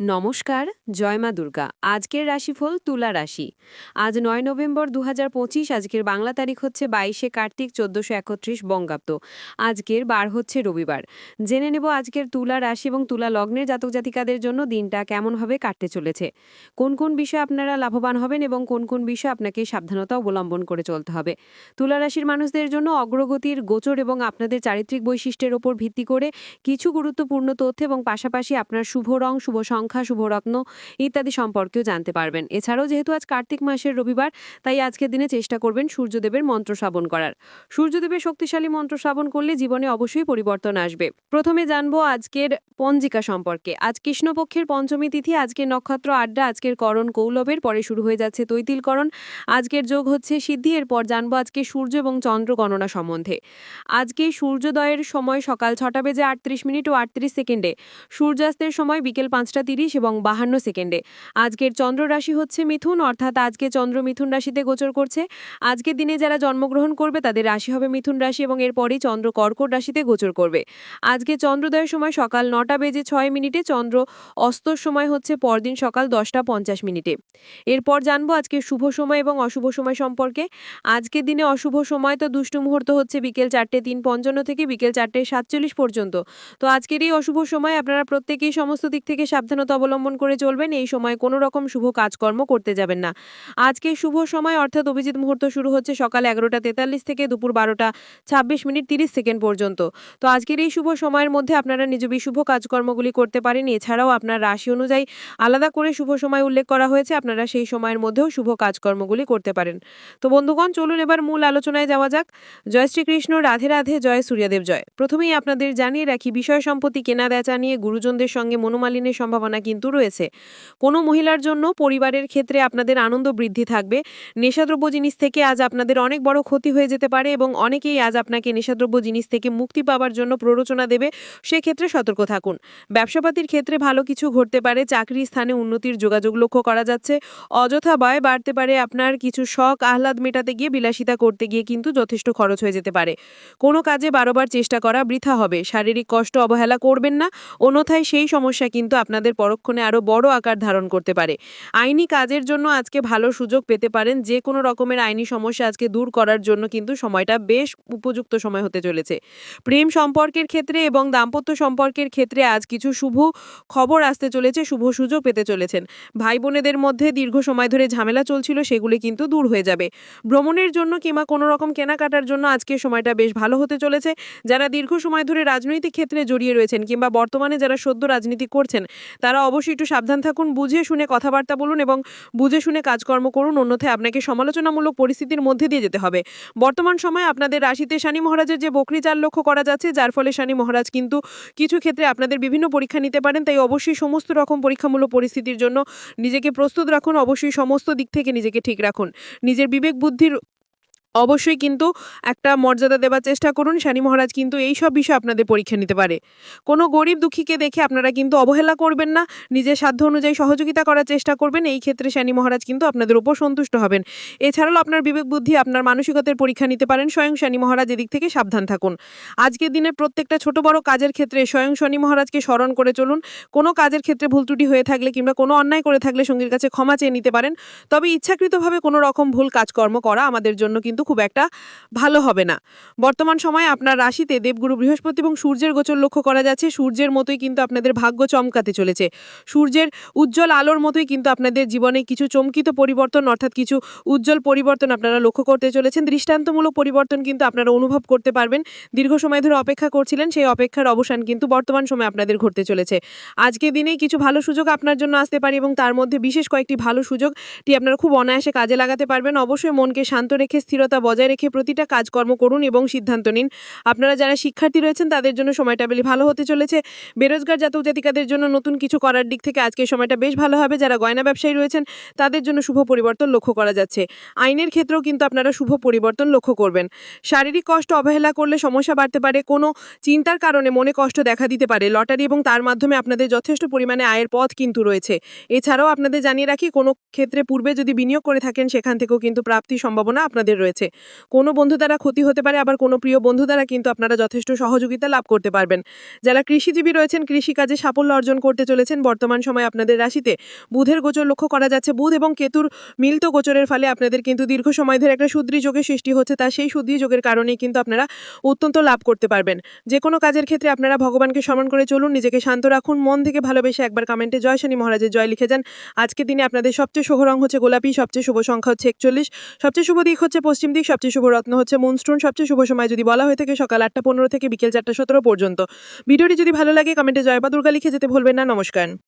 নমস্কার, জয় মা দুর্গা। আজকের রাশিফল তুলা রাশি। আজ নয় নভেম্বর দু হাজার পঁচিশ, আজকের বাংলা তারিখ হচ্ছে বাইশে কার্তিক, চোদ্দশো একত্রিশ বঙ্গাব্দ। আজকের বার হচ্ছে রবিবার। জেনে নেব আজকের তুলা রাশি এবং তুলা লগ্নের জাতক জাতিকাদের জন্য দিনটা কেমনভাবে কাটতে চলেছে। কোন কোন বিষয়ে আপনারা লাভবান হবেন এবং কোন কোন বিষয়ে আপনাকে সাবধানতা অবলম্বন করে চলতে হবে। তুলা রাশির মানুষদের জন্য অগ্রগতির গোচর এবং আপনাদের চারিত্রিক বৈশিষ্ট্যের ওপর ভিত্তি করে কিছু গুরুত্বপূর্ণ তথ্য এবং পাশাপাশি আপনার শুভ রং, শুভ সংখ্যা শুভরত্ন ইত্যাদি সম্পর্কেও জানতে পারবেন। এছাড়াও যেহেতু আজ কার্তিক মাসের রবিবার, তাই আজকের দিনে চেষ্টা করবেন সূর্যদেবের মন্ত্র শ্রাবণ করার। সূর্যদেবের শক্তিশালী মন্ত্র শ্রাবণ করলে জীবনে অবশ্যই পরিবর্তন আসবে। প্রথমে জানব আজকের পঞ্জিকা সম্পর্কে। আজ কৃষ্ণপক্ষের পঞ্চমী তিথি, আজকের নক্ষত্র আড্ডা, আজকের করণ কৌলবের, পরে শুরু হয়ে যাচ্ছে তৈতিলকরণ। আজকের যোগ হচ্ছে সিদ্ধি, এরপর জানব আজকে সূর্য এবং চন্দ্র গণনা সম্বন্ধে। আজকে সূর্যোদয়ের সময় সকাল ছটা বেজে আটত্রিশ মিনিট ও আটত্রিশ সেকেন্ডে। সূর্যাস্তের সময় বিকেল পাঁচটা তিরিশ এবং বাহান্ন সেকেন্ডে। আজকের চন্দ্র রাশি হচ্ছে মিথুন, অর্থাৎ আজকে চন্দ্র মিথুন রাশিতে গোচর করছে। আজকের দিনে যারা জন্মগ্রহণ করবে, তাদের রাশি হবে মিথুন রাশি এবং এরপরই চন্দ্র কর্কট রাশিতে গোচর করবে। আজকে চন্দ্রোদয়ের সময় সকাল নটা বেজে ছয় মিনিটে, চন্দ্র অস্তর সময় হচ্ছে পরদিন সকাল দশটা পঞ্চাশ মিনিটে। এরপর জানব আজকে শুভ সময় এবং অশুভ সময় সম্পর্কে। আজকের দিনে অশুভ সময় তো দুষ্টু মুহূর্ত হচ্ছে বিকেল চারটে তিন পঞ্চান্ন থেকে বিকেল চারটে সাতচল্লিশ পর্যন্ত। তো আজকের এই অশুভ সময় আপনারা প্রত্যেকেই সমস্ত দিক থেকে সাবধানতা অবলম্বন করে চলবেন। এই সময় কোনো রকম শুভ কাজকর্ম করতে যাবেন না। আজকে শুভ সময়, অর্থাৎ অভিজিৎ মুহূর্ত শুরু হচ্ছে সকাল এগারোটা তেতাল্লিশ থেকে দুপুর বারোটা ছাব্বিশ মিনিট তিরিশ সেকেন্ড পর্যন্ত। তো আজকের এই শুভ সময়ের মধ্যে আপনারা নিজ বিশুভ কাজকর্মগুলি করতে পারেন। এছাড়াও আপনার রাশি অনুযায়ী আলাদা করে শুভ সময় উল্লেখ করা হয়েছে। আপনারা সেই সময়ের মধ্যেও শুভ কাজকর্মগুলি করতে পারেন। তো বন্ধুগণ, চলুন এবার মূল আলোচনায় যাওয়া যাক। জয় শ্রীকৃষ্ণ, রাধে রাধে, জয় সূর্যদেব, জয়। প্রথমেই আপনাদের জানিয়ে রাখি, বিষয় সম্পত্তি কেনা বেচা নিয়ে গুরুজনদের সঙ্গে মনোমালিনের সম্ভাবনা কিন্তু রয়েছে। কোনো মহিলার জন্য পরিবারের ক্ষেত্রে আপনাদের আনন্দ বৃদ্ধি থাকবে। নেশাদ্রব্য জিনিস থেকে আজ আপনাদের অনেক বড় ক্ষতি হয়ে যেতে পারে এবং অনেকেই আজ আপনাকে নেশাদ্রব্য জিনিস থেকে মুক্তি পাওয়ার জন্য প্ররোচনা দেবে। সেক্ষেত্রে সতর্ক থাকুন। ব্যবসাপাতির ক্ষেত্রে ভালো কিছু ঘটতে পারে। চাকরি স্থানে উন্নতির যোগাযোগ লক্ষ্য করা যাচ্ছে। অযথা ব্যয় বাড়তে পারে। আপনার কিছু শখ, আহ্লাদ মেটাতে গিয়ে বিলাসিতা করতে গিয়ে কিন্তু যথেষ্ট খরচ হয়ে যেতে পারে। কোনো কাজে বারোবার চেষ্টা করা বৃথা হবে। শারীরিক কষ্ট অবহেলা করবেন না। অন্যথায় সেই সমস্যা কিন্তু আপনাদের পরক্ষণে আরও বড় আকার ধারণ করতে পারে। আইনি কাজের জন্য আজকে ভালো সুযোগ পেতে পারেন যে কোনো রকমের আইনি সমস্যা আজকে দূর করার জন্য কিন্তু সময়টা বেশ উপযুক্ত সময় হতে চলেছে। প্রেম সম্পর্কের ক্ষেত্রে এবং দাম্পত্য সম্পর্কের ক্ষেত্রে আজ কিছু শুভ খবর আসতে চলেছে, শুভ সুযোগ পেতে চলেছেন। ভাই বোনেদের মধ্যে দীর্ঘ সময় ধরে ঝামেলা চলছিল, সেগুলি কিন্তু দূর হয়ে যাবে। ভ্রমণের জন্য কিংবা কোনো রকম কেনাকাটার জন্য আজকে সময়টা বেশ ভালো হতে চলেছে। যারা দীর্ঘ সময় ধরে রাজনৈতিক ক্ষেত্রে জড়িয়ে রয়েছেন কিংবা বর্তমানে যারা সদ্য রাজনীতি করছেন তারা অবশ্যই একটু সাবধান থাকুন, বুঝে শুনে কথাবার্তা বলুন এবং বুঝে শুনে কাজকর্ম করুন। অন্যথায় আপনাকে সমালোচনামূলক পরিস্থিতির মধ্যে দিয়ে যেতে হবে। বর্তমান সময়ে আপনাদের রাশিতে শনি মহারাজের যে বকরি চাল লক্ষ্য করা যাচ্ছে, যার ফলে শনি মহারাজ কিন্তু কিছু ক্ষেত্রে আপনাদের বিভিন্ন পরীক্ষা নিতে পারেন। তাই অবশ্যই সমস্ত রকম পরীক্ষামূলক পরিস্থিতির জন্য নিজেকে প্রস্তুত রাখুন। অবশ্যই সমস্ত দিক থেকে নিজেকে ঠিক রাখুন। নিজের বিবেক বুদ্ধির অবশ্যই কিন্তু একটা মর্যাদা দেওয়ার চেষ্টা করুন। শনি মহারাজ কিন্তু এই সব বিষয়ে আপনাদের পরীক্ষা নিতে পারে। কোনো গরিব দুঃখীকে দেখে আপনারা কিন্তু অবহেলা করবেন না। নিজের সাধ্য অনুযায়ী সহযোগিতা করার চেষ্টা করবেন। এই ক্ষেত্রে শনি মহারাজ কিন্তু আপনাদের উপর সন্তুষ্ট হবেন। এছাড়াও আপনার বিবেক বুদ্ধি, আপনার মানসিকতার পরীক্ষা নিতে পারেন। স্বয়ং শনি মহারাজ এদিক থেকে সাবধান থাকুন। আজকের দিনে প্রত্যেকটা ছোট বড় কাজের ক্ষেত্রে স্বয়ং শনি মহারাজকে স্মরণ করে চলুন। কোনো কাজের ক্ষেত্রে ভুল ত্রুটি হয়ে থাকলে কিংবা কোনো অন্যায় করে থাকলে সঙ্গীর কাছে ক্ষমা চেয়ে নিতে পারেন। তবে ইচ্ছাকৃতভাবে কোনো রকম ভুল কাজকর্ম করা আমাদের জন্য কিন্তু খুব একটা ভালো হবে না। বর্তমান সময়ে আপনার রাশিতে দেবগুরু বৃহস্পতি এবং সূর্যের গোচর লক্ষ্য করা যাচ্ছে। সূর্যের মতোই কিন্তু আপনাদের ভাগ্য চমকাতে চলেছে। সূর্যের উজ্জ্বল আলোর মতোই কিন্তু আপনাদের জীবনে কিছু চমকিত পরিবর্তন অর্থাৎ কিছু উজ্জ্বল পরিবর্তন আপনারা লক্ষ্য করতে চলেছেন। দৃষ্টান্তমূলক পরিবর্তন কিন্তু আপনারা অনুভব করতে পারবেন। দীর্ঘ সময় ধরে অপেক্ষা করছিলেন, সেই অপেক্ষার অবসান কিন্তু বর্তমান সময়ে আপনাদের ঘটতে চলেছে। আজকে দিনেই কিছু ভালো সুযোগ আপনার জন্য আসতে পারে এবং তার মধ্যে বিশেষ কয়েকটি ভালো সুযোগটি আপনারা খুব অনায়াসে কাজে লাগাতে পারবেন। অবশ্যই মনকে শান্ত রেখে স্থিরতা বজায় রেখে প্রতিটা কাজকর্ম করুন এবং সিদ্ধান্ত নিন। আপনারা যারা শিক্ষার্থী রয়েছেন, তাদের জন্য সময়টা বেশ ভালো হতে চলেছে। বেরোজগার জাতক জাতিকাদের জন্য নতুন কিছু করার দিক থেকে আজকের সময়টা বেশ ভালো হবে। যারা গয়না ব্যবসায়ী রয়েছেন, তাদের জন্য শুভ পরিবর্তন লক্ষ্য করা যাচ্ছে। আইনের ক্ষেত্রেও কিন্তু আপনারা শুভ পরিবর্তন লক্ষ্য করবেন। শারীরিক কষ্ট অবহেলা করলে সমস্যা বাড়তে পারে, কোনো চিন্তার কারণে মনে কষ্ট দেখা দিতে পারে। লটারি এবং তার মাধ্যমে আপনাদের যথেষ্ট পরিমাণে আয়ের পথ কিন্তু রয়েছে। এছাড়াও আপনাদের জানিয়ে রাখি, কোনো ক্ষেত্রে পূর্বে যদি বিনিয়োগ করে থাকেন, সেখান থেকেও কিন্তু প্রাপ্তির সম্ভাবনা আপনাদের রয়েছে। আছে। কোনো বন্ধু দ্বারা ক্ষতি হতে পারে, আবার কোনো প্রিয় বন্ধু দ্বারা কিন্তু আপনারা যথেষ্ট সহযোগিতা লাভ করতে পারবেন। যারা কৃষিজীবী রয়েছেন কৃষিকাজে সাফল্য অর্জন করতে চলেছেন, বর্তমান সময়ে আপনাদের রাশিতে বুধের গোচর লক্ষ্য করা যাচ্ছে। বুধ এবং কেতুর মিলিত গোচরের ফলে আপনাদের কিন্তু দীর্ঘ সময় ধরে একটা শুদ্রি যোগের সৃষ্টি হচ্ছে, তা সেই শুদ্রি যোগের কারণেই কিন্তু আপনারা অত্যন্ত লাভ করতে পারবেন। যে কোনো কাজের ক্ষেত্রে আপনারা ভগবানকে স্মরণ করে চলুন, নিজেকে শান্ত রাখুন, মন থেকে ভালোবেসে একবার কমেন্টে জয় শনি মহারাজের জয় লিখে যান। আজকের দিনে আপনাদের সবচেয়ে শুভ রং হচ্ছে গোলাপি, সবচেয়ে শুভ সংখ্যা হচ্ছে একচল্লিশ, সবচেয়ে শুভ দিক হচ্ছে পশ্চিম দিক সবচেয়ে শুভ রত্ন হচ্ছে মুনস্টোন। সবচেয়ে শুভ সময় যদি বলা হয়ে থাকে সকাল আটটা পনেরো থেকে বিকেল চারটা সতেরো পর্যন্ত। ভিডিওটি যদি ভালো লাগে, কমেন্টে জয় বা দুর্গা লিখে যেতে ভুলবেন না। নমস্কার।